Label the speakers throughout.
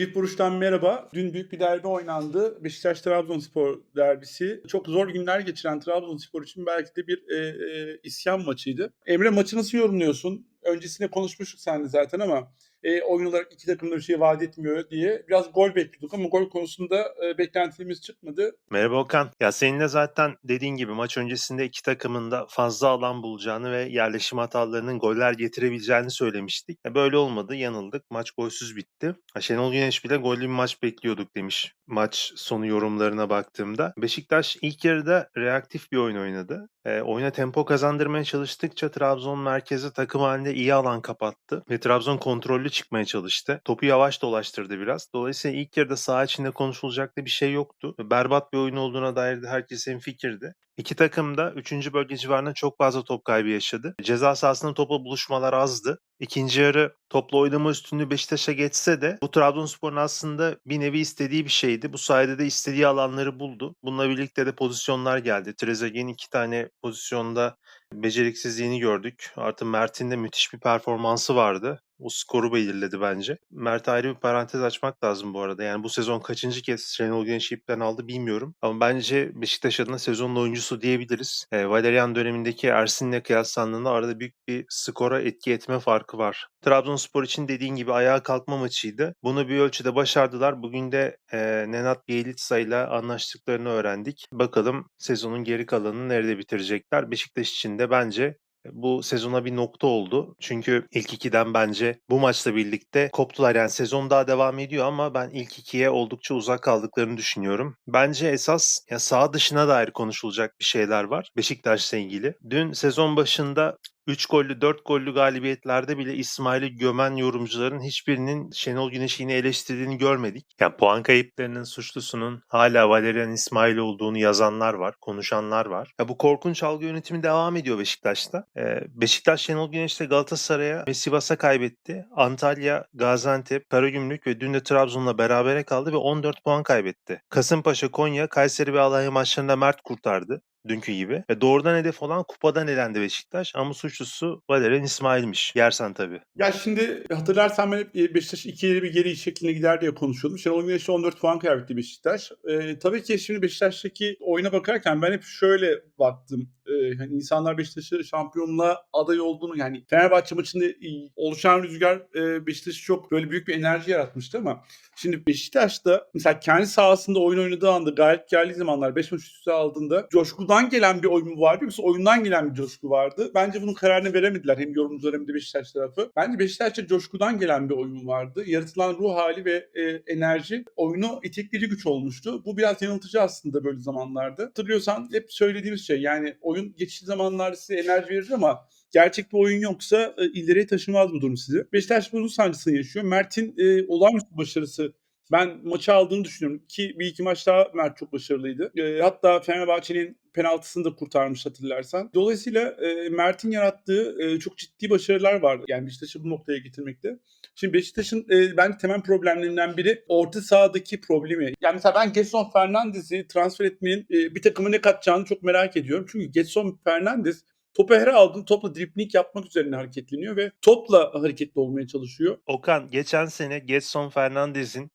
Speaker 1: Çift Buruş'tan merhaba. Dün büyük bir derbi oynandı. Beşiktaş-Trabzonspor derbisi. Çok zor günler geçiren Trabzonspor için belki de bir e, e, isyan maçıydı. Emre maçı nasıl yorumluyorsun? Öncesinde konuşmuştuk seninle zaten ama e, oyun olarak iki takım da bir şey vaat etmiyor diye biraz gol bekliyorduk ama gol konusunda e, beklentimiz çıkmadı.
Speaker 2: Merhaba Okan. Ya seninle zaten dediğin gibi maç öncesinde iki takımın da fazla alan bulacağını ve yerleşim hatalarının goller getirebileceğini söylemiştik. Ya böyle olmadı, yanıldık. Maç golsüz bitti. Ha, Şenol Güneş bile gollü bir maç bekliyorduk demiş maç sonu yorumlarına baktığımda. Beşiktaş ilk yarıda reaktif bir oyun oynadı. E, oyuna tempo kazandırmaya çalıştıkça Trabzon merkezi takım halinde iyi alan kapattı ve Trabzon kontrollü çıkmaya çalıştı. Topu yavaş dolaştırdı biraz. Dolayısıyla ilk yarıda saha içinde konuşulacak da bir şey yoktu. Berbat bir oyun olduğuna dair de herkesin fikirdi. İki takım da 3. bölge civarında çok fazla top kaybı yaşadı. Ceza sahasında topla buluşmalar azdı. İkinci yarı toplu oynama üstünlüğü Beşiktaş'a geçse de bu Trabzonspor'un aslında bir nevi istediği bir şeydi. Bu sayede de istediği alanları buldu. Bununla birlikte de pozisyonlar geldi. Trezeguet'in iki tane pozisyonda beceriksizliğini gördük. Artı Mert'in de müthiş bir performansı vardı. O skoru belirledi bence. Mert ayrı bir parantez açmak lazım bu arada. Yani bu sezon kaçıncı kez Şenol Güneş'i ipten aldı bilmiyorum. Ama bence Beşiktaş adına sezonun oyuncusu diyebiliriz. E, Valerian dönemindeki Ersin'le kıyaslandığında arada büyük bir skora etki etme farkı var. Trabzonspor için dediğin gibi ayağa kalkma maçıydı. Bunu bir ölçüde başardılar. Bugün de e, Nenad Bielitsa ile anlaştıklarını öğrendik. Bakalım sezonun geri kalanını nerede bitirecekler. Beşiktaş için de bence bu sezona bir nokta oldu. Çünkü ilk ikiden bence bu maçla birlikte koptular. Yani sezon daha devam ediyor ama ben ilk ikiye oldukça uzak kaldıklarını düşünüyorum. Bence esas ya sağ dışına dair konuşulacak bir şeyler var Beşiktaş'la ilgili. Dün sezon başında 3 gollü 4 gollü galibiyetlerde bile İsmail'i gömen yorumcuların hiçbirinin Şenol Güneş'i eleştirdiğini görmedik. Yani puan kayıplarının suçlusunun hala Valerian İsmail olduğunu yazanlar var, konuşanlar var. Ya bu korkunç algı yönetimi devam ediyor Beşiktaş'ta. Ee, Beşiktaş Şenol Güneş'le Galatasaray'a ve Sivas'a kaybetti. Antalya, Gaziantep, Karagümrük ve dün de Trabzon'la berabere kaldı ve 14 puan kaybetti. Kasımpaşa, Konya, Kayseri ve Alanya maçlarında Mert kurtardı dünkü gibi. Ve doğrudan hedef olan kupadan elendi Beşiktaş ama suçlusu Valerian İsmail'miş. Yersen tabii.
Speaker 1: Ya şimdi hatırlarsan ben hep e, Beşiktaş 2 ileri bir geri şeklinde gider diye konuşuyordum. Şenol Güneş'e 14 puan kaybetti Beşiktaş. Ee, tabii ki şimdi Beşiktaş'taki oyuna bakarken ben hep şöyle baktım. Ee, hani insanlar Beşiktaş'ı şampiyonluğa aday olduğunu yani Fenerbahçe maçında e, oluşan rüzgar e, Beşiktaş'ı çok böyle büyük bir enerji yaratmıştı ama şimdi Beşiktaş'ta mesela kendi sahasında oyun oynadığı anda galip geldiği zamanlar 5 maç üst üste aldığında coşkudan gelen bir oyun mu vardı yoksa oyundan gelen bir coşku vardı. Bence bunun kararını veremediler hem yorumcular hem de Beşiktaş tarafı. Bence Beşiktaş'ta coşkudan gelen bir oyun vardı. Yaratılan ruh hali ve e, enerji oyunu itekleyici güç olmuştu. Bu biraz yanıltıcı aslında böyle zamanlarda. Hatırlıyorsan hep söylediğimiz şey yani oyun geçici zamanlarda size enerji verir ama gerçek bir oyun yoksa e, ileriye taşımaz bu durum sizi. Beşiktaş bunun sancısını yaşıyor. Mert'in e, olağanüstü başarısı ben maçı aldığını düşünüyorum ki bir iki maç daha Mert çok başarılıydı. E, hatta Fenerbahçe'nin penaltısını da kurtarmış hatırlarsan. Dolayısıyla e, Mert'in yarattığı e, çok ciddi başarılar vardı. Yani Beşiktaş'ı bu noktaya getirmekte. Şimdi Beşiktaş'ın e, bence temel problemlerinden biri orta sahadaki problemi. Yani mesela ben Getson Fernandez'i transfer etmenin e, bir takıma ne katacağını çok merak ediyorum. Çünkü Getson Fernandez Topu her aldığın topla dripling yapmak üzerine hareketleniyor ve topla hareketli olmaya çalışıyor.
Speaker 2: Okan geçen sene Getson Fernandez'in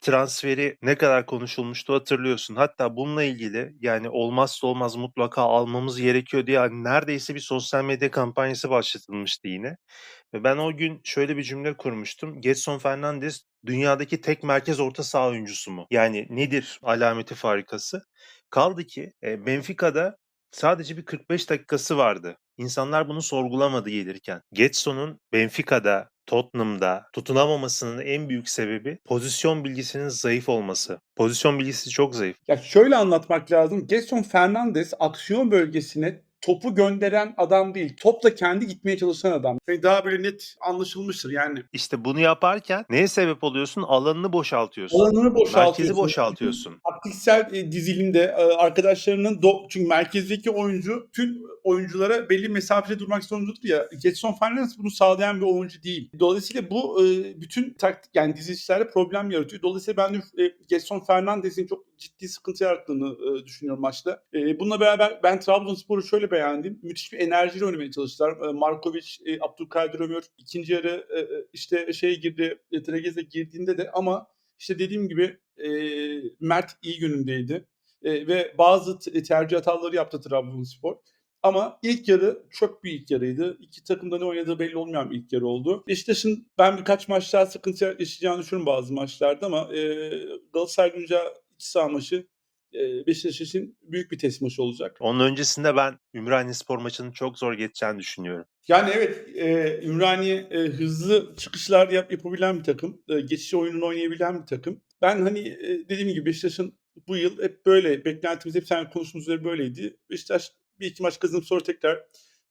Speaker 2: transferi ne kadar konuşulmuştu hatırlıyorsun. Hatta bununla ilgili yani olmazsa olmaz mutlaka almamız gerekiyor diye hani neredeyse bir sosyal medya kampanyası başlatılmıştı yine. Ve ben o gün şöyle bir cümle kurmuştum. Getson Fernandez dünyadaki tek merkez orta saha oyuncusu mu? Yani nedir alameti farikası? Kaldı ki e, Benfica'da sadece bir 45 dakikası vardı. İnsanlar bunu sorgulamadı gelirken. Getson'un Benfica'da, Tottenham'da tutunamamasının en büyük sebebi pozisyon bilgisinin zayıf olması. Pozisyon bilgisi çok zayıf.
Speaker 1: Ya şöyle anlatmak lazım. Getson Fernandez aksiyon bölgesine topu gönderen adam değil. Topla kendi gitmeye çalışan adam. Yani daha böyle net anlaşılmıştır yani.
Speaker 2: İşte bunu yaparken neye sebep oluyorsun? Alanını boşaltıyorsun.
Speaker 1: Alanını boşaltıyorsun.
Speaker 2: Merkezi boşaltıyorsun.
Speaker 1: Taktiksel e, dizilimde e, arkadaşlarının do- çünkü merkezdeki oyuncu tüm oyunculara belli mesafede durmak zorundadır ya. Getson Fernandes bunu sağlayan bir oyuncu değil. Dolayısıyla bu e, bütün taktik yani dizilişlerde problem yaratıyor. Dolayısıyla ben de e, Getson Fernandes'in çok ciddi sıkıntı yarattığını e, düşünüyorum maçta. E, bununla beraber ben Trabzonspor'u şöyle beğendim. Müthiş bir enerjiyle oynamaya çalıştılar. E, Markovic, e, Abdülkadir Ömür ikinci yarı e, işte şey girdi, e, Tregeze girdiğinde de ama İşte dediğim gibi e, Mert iyi günündeydi. E, ve bazı t- tercih hataları yaptı Trabzonspor. Ama ilk yarı çok bir ilk yarıydı. İki takımda ne oynadığı belli olmayan bir ilk yarı oldu. Beşiktaş'ın ben birkaç maçta sıkıntı yaşayacağını düşünüyorum bazı maçlarda ama e, Galatasaray Güncel iç saha maçı e, Beşiktaş için büyük bir test maçı olacak.
Speaker 2: Onun öncesinde ben Ümraniye Spor maçının çok zor geçeceğini düşünüyorum.
Speaker 1: Yani evet e, Ümraniye e, hızlı çıkışlar yap, yapabilen bir takım. E, geçiş oyununu oynayabilen bir takım. Ben hani e, dediğim gibi Beşiktaş'ın bu yıl hep böyle beklentimiz hep sen konuştuğumuz üzere böyleydi. Beşiktaş bir iki maç kazanıp sonra tekrar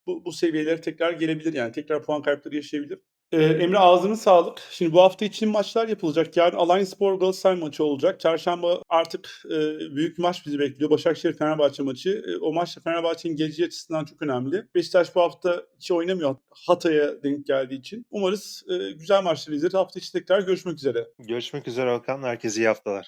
Speaker 1: bu, bu seviyelere tekrar gelebilir yani tekrar puan kayıpları yaşayabilir. Ee, Emre ağzına sağlık. Şimdi bu hafta için maçlar yapılacak. Yarın Alanyaspor Galatasaray maçı olacak. Çarşamba artık e, büyük maç bizi bekliyor. Başakşehir Fenerbahçe maçı. E, o maç da Fenerbahçe'nin geleceği açısından çok önemli. Beşiktaş bu hafta hiç oynamıyor Hatay'a denk geldiği için. Umarız e, güzel maçlar izleriz. Hafta içi tekrar görüşmek üzere.
Speaker 2: Görüşmek üzere Okan. Herkese iyi haftalar.